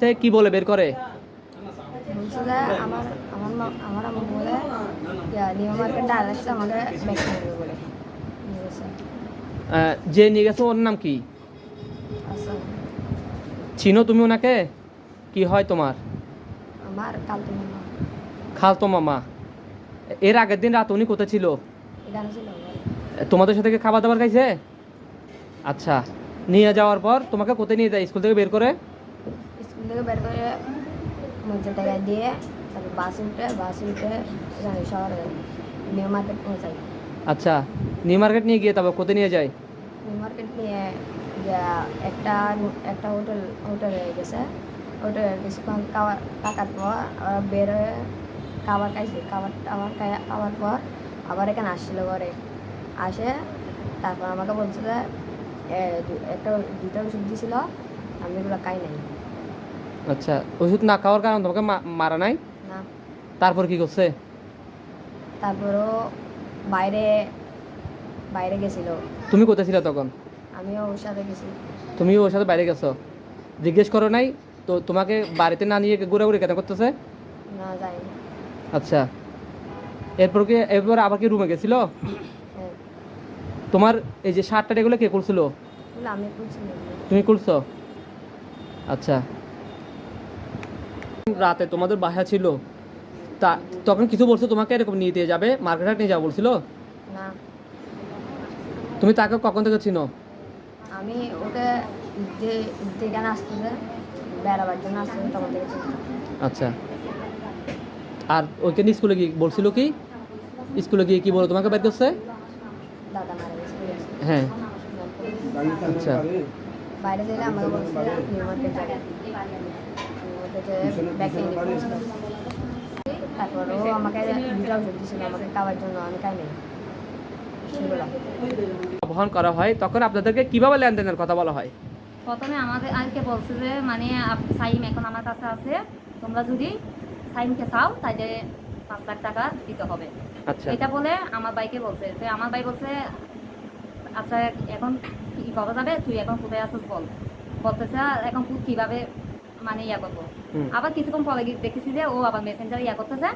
তে কি বলে বের করে? যে আমার আমার আমার আম্মু বলে নিউ মার্কেট ডাইরেক্ট আমাকে ব্যাক দেবে বলে। নিয়ে গেছে। আহ, যে নিয়ে গেছে ওর নাম কি? চিনো তুমি ওনাকে? কি হয় তোমার? আমার কালকে মামা। খালতো মামা। এর আগের দিন রাত উনি কোথায় ছিল? তোমাদের সাথে কি খাবার দাবার খাইছে? আচ্ছা নিয়ে যাওয়ার পর তোমাকে কোথায় নিয়ে যায়? স্কুল থেকে বের করে? থেকে বের করে মধ্যে টাকা দিয়ে তারপর বাসে উঠে বাসে উঠে শহরে নিউ মার্কেট নিয়ে যাই আচ্ছা নিউ মার্কেট নিয়ে গিয়ে তারপর কোথায় নিয়ে যায় নিউ মার্কেট নিয়ে একটা একটা হোটেল হোটেলে গেছে হোটেলে কিছুক্ষণ খাবার টাকার পর আবার বের হয়ে খাবার খাইছে খাবার টাবার খাই- খাওয়ার পর আবার এখানে আসছিল ঘরে আসে তারপর আমাকে বলছে যে একটা দুটো ওষুধ দিছিল আমি এগুলো খাই নাই আচ্ছা ওষুধ না খাওয়ার কারণে তোমাকে মারা নাই? না। তারপর কি করছে? তারপরও বাইরে বাইরে গেছিল। তুমি কোথায় ছিলে তখন? আমিও ওর সাথে গেছি। তুমি ওর সাথে বাইরে গেছো? জিজ্ঞেস করো নাই? তো তোমাকে বাড়িতে না নিয়ে ঘোরাঘুরি কেন করতেছে? না যাই আচ্ছা। এরপর কি এরপর আবার কি রুমে গেছিল? হ্যাঁ। তোমার এই যে শার্টটা এগুলো কে করছিল আমি বলছি তুমি করছ আচ্ছা। রাতে তোমাদের বাসা ছিল তা তখন কিছু বলছো তোমাকে এরকম নিয়ে দিয়ে যাবে? মার্কেটে নিয়ে যাব বলছিল? না। তুমি তাকে কখন থেকে চিনো? আমি ওকে যে যেখানে আসতেছে বেড়াবার জন্য আসতেছে তখন থেকে। আচ্ছা। আর ওইখানে স্কুলে গিয়ে বলছিল কি? স্কুলে গিয়ে কি বলো তোমাকে বের করছে দাদা মারা গেছে হ্যাঁ। আচ্ছা। বাইরে গেলে আমাকে বলছিল নিউ মার্কেট তারপর ও আমাকে দুটা ওষুধ দিয়েছিল আমাকে খাওয়ার জন্য আমি খাই নাই। করা হয় তখন আপনাদেরকে কীভাবে লেনদেনের কথা বলা হয়? প্রথমে আমাদের আজকে বলছে যে মানে সাইম এখন আমার কাছে আছে তোমরা যদি সাইমকে চাও তাহলে পাঁচ লাখ টাকা দিতে হবে। আচ্ছা। এটা বলে আমার বাইকে বলছে তো আমার ভাই বলছে আচ্ছা এখন কি করা যাবে? তুই এখন কোথায় আসিস বল। বলতেছে এখন কীভাবে মানে ইয়া করব। আবার কিছুক্ষণ পরে গিয়ে দেখেছি যে ও আবার মেসেঞ্জার ইয়া করতেছে।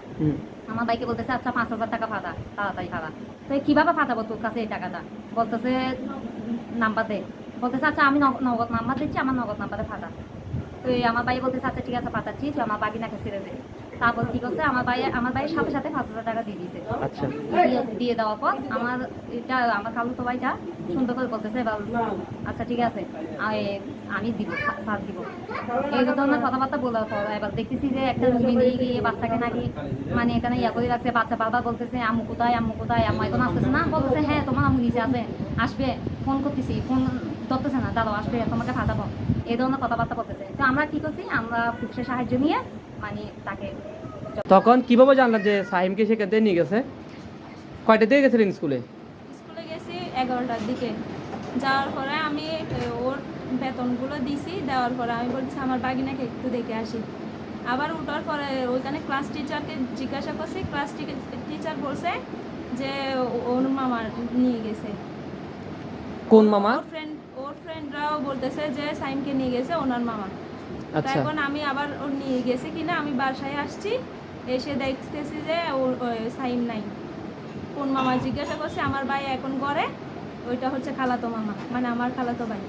আমার বাইকে বলতেছে আচ্ছা পাঁচ হাজার টাকা ফাটা তাড়াতাড়ি ফাটা তো কীভাবে ফাটাবো তোর কাছে এই টাকাটা? বলতেছে নাম্বার দে। বলতেছে আচ্ছা আমি নগ- নগদ নাম্বার দিচ্ছি আমার নগদ নাম্বারে ফাটা তো আমার ভাই বলতেছে আচ্ছা ঠিক আছে পাঠাচ্ছি তুই আমার বাগিনাকে ছেড়ে দে। তারপর কি করছে? আমার ভাই আমার ভাইয়ের সাথে সাথে পাঁচ হাজার টাকা দিয়ে দিয়েছে। আচ্ছা। দিয়ে- দেওয়ার পর আমার এটা আমার কালু তো ভাইটা সুন্দর করে বলতেছে আচ্ছা ঠিক আছে আমি দিব সার দিব। এই ধরনের কথাবার্তা বলার পর এবার দেখতেছি যে একটা রুমে নিয়ে গিয়ে বাচ্চাকে নাকি মানে এখানে ইয়া করে রাখছে বাচ্চা বারবার বলতেছে আম্মু কোথায় আম্মু কোথায়? আম্মু এখন আসতেছে না বলতেছে হ্যাঁ তোমার আম্মু নিচে আছে আসবে। ফোন করতেছি ফোন ধরতেছে না দাঁড়াও আসবে তোমাকে পাঠাবো এই ধরনের কথাবার্তা বলতেছে। তো আমরা কি করছি আমরা পুলিশের সাহায্য নিয়ে মানে তাকে তখন কীভাবে জানলেন যে সাহিমকে সেখান থেকে নিয়ে গেছে? কয়টা দিয়ে গেছিলেন স্কুলে? স্কুলে গেছি এগারোটার দিকে। যাওয়ার পরে আমি ওর বেতনগুলো দিছি দেওয়ার পরে আমি বলছি আমার বাগিনাকে একটু দেখে আসি। আবার উঠার পরে ওইখানে ক্লাস টিচারকে জিজ্ঞাসা করছি ক্লাস টিচার বলছে যে ওর মামা নিয়ে গেছে। কোন মামা? ফ্রেন্ড ফ্রেন্ডরাও বলতেছে যে সাইমকে নিয়ে গেছে ওনার মামা। আচ্ছা। এখন আমি আবার ওর নিয়ে গেছে কিনা আমি বাসায় আসছি এসে দেখতেছি যে ওর সাইম নাই। কোন মামা জিজ্ঞাসা করছে আমার ভাই এখন ঘরে ওইটা হচ্ছে খালাতো মামা। মানে আমার খালাতো ভাই।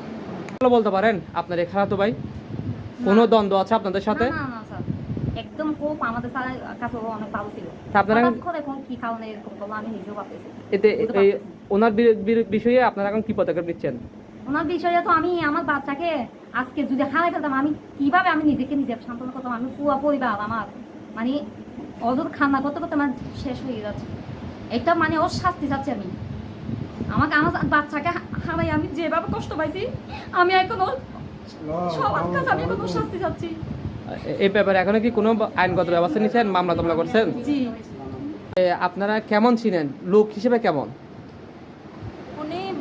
ভালো বলতে পারেন আপনার এই খালাতো ভাই? কোনো দ্বন্দ্ব আছে আপনাদের সাথে? না না স্যার। একদম খুব আমাদের কাছে অনেক ভালো ছিল। আপনারা এখন কি কারণে এরকম আমি নিজেও ভাবতেছি। এতে এই ওনার বিষয়ে আপনারা এখন কি পদক্ষেপ নিচ্ছেন? ওনার বিষয়ে তো আমি আমার বাচ্চাকে আজকে যদি হারাই ফেলতাম আমি কীভাবে আমি নিজেকে নিজে সান্ত্বনা করতাম? আমি পুরো পরিবার আমার। মানে অযথ খান্না করতে করতে আমার শেষ হয়ে যাচ্ছে। এটা মানে ওর শাস্তি চাচ্ছি আমি। আমাকে আমার বাচ্চাকে হারাই আমি যেভাবে কষ্ট পাইছি আমি এখন ওর সবার কাছে আমি এখন শাস্তি চাচ্ছি। এ- এই ব্যাপারে এখনও কি কোনো আইনগত ব্যবস্থা নিচ্ছেন মামলা টামলা করছেন আপনারা কেমন ছিলেন? লোক হিসেবে কেমন?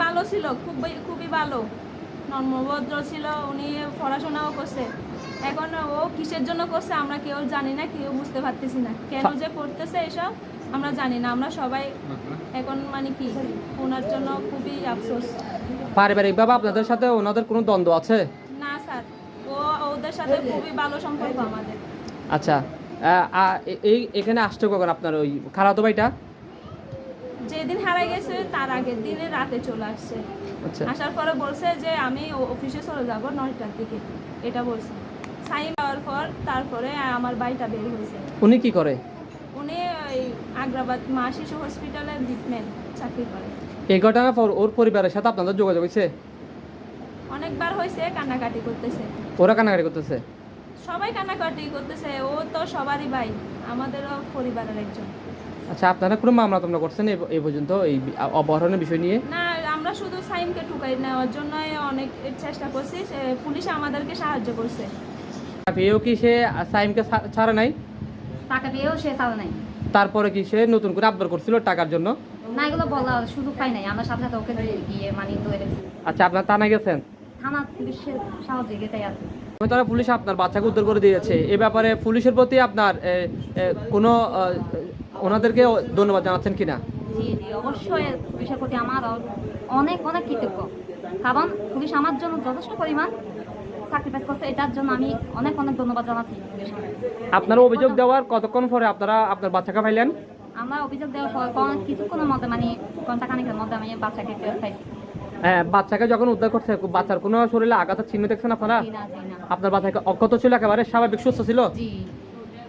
ভালো ছিল খুবই খুবই ভালো। নম্রভদ্র ছিল উনি পড়াশোনাও করছে। এখন ও কিসের জন্য করছে আমরা কেউ জানি না কেউ বুঝতে পারতেছি না। কেন যে করতেছে এসব আমরা জানি না আমরা সবাই এখন মানে কি ওনার জন্য খুবই আফসোস। পারিবারিকভাবে আপনাদের সাথে ওনাদের কোনো দ্বন্দ্ব আছে? না স্যার ও ওদের সাথে খুবই ভালো সম্পর্ক আমাদের। আচ্ছা এই এখানে আসছে কখন আপনার ওই খালাতো ভাইটা? যেদিন হারাই গেছে তার আগের দিনে রাতে চলে আসছে। আচ্ছা। আসার পরে বলছে যে আমি অফিসে চলে যাব নয়টার দিকে। এটা বলছে। সাইন দেওয়ার পর তারপরে আমার বাড়িটা বের হয়েছে। উনি কি করে? উনি ওই আগ্রাবাদ মা শিশু হসপিটালে বিটম্যান চাকরি করে। এই ঘটনার পর ওর পরিবারের সাথে আপনাদের যোগাযোগ হয়েছে? অনেকবার হয়েছে কান্নাকাটি করতেছে। ওরা কানাকাটি করতেছে? সবাই কান্নাকাটি করতেছে ও তো সবারই ভাই আমাদেরও পরিবারের একজন। আচ্ছা আপনারা কোনো মামলা তোমরা করছেন এই- পর্যন্ত এই অপহরণের বিষয় নিয়ে? না আমরা শুধু সাইমকে ঠুকাই নেওয়ার জন্যই অনেক চেষ্টা করছি পুলিশ আমাদেরকে সাহায্য করছে। পেয়েও কি সে সাইমকে ছাড়ে নাই? টাকা পেয়েও সে চালে নাই। তারপরে কি সে নতুন করে আবদার করছিল টাকার জন্য? না এগুলো বলা সুযোগ পাই নাই। আমরা সাথে সাথে ওকে গিয়ে মানে ধরে আচ্ছা আপনার থানা গেছেন? থানা পুলিশের সাহায্যে গেতে আছে তারা পুলিশ আপনার বাচ্চাকে উদ্ধার করে দিয়েছে। এ ব্যাপারে পুলিশের প্রতি আপনার কোনো আহ, ওনাদেরকে ধন্যবাদ জানাচ্ছেন কিনা? জি জি অবশ্যই পুলিশের প্রতি আমার অনেক অনেক কৃতজ্ঞ। কারণ পুলিশ আমার জন্য যথেষ্ট পরিমাণ স্যাক্রিফাইস করছে এটার জন্য আমি অনেক অনেক ধন্যবাদ জানাচ্ছি আপনারা অভিযোগ দেওয়ার কতক্ষণ পরে আপনারা আপনার বাচ্চাকে পাইলেন? আমরা অভিযোগ দেওয়ার পর কিছুক্ষণের মধ্যে মানে ঘণ্টা খানিকের মধ্যে আমি বাচ্চাকে ফেরত পাইছি। হ্যাঁ বাচ্চাকে যখন উদ্ধার করছে বাচ্চার কোনো শরীরে আঘাতের চিহ্ন দেখছেন আপনারা? না আপনার বাচ্চাকে অক্ষত ছিল একেবারে স্বাভাবিক সুস্থ ছিল?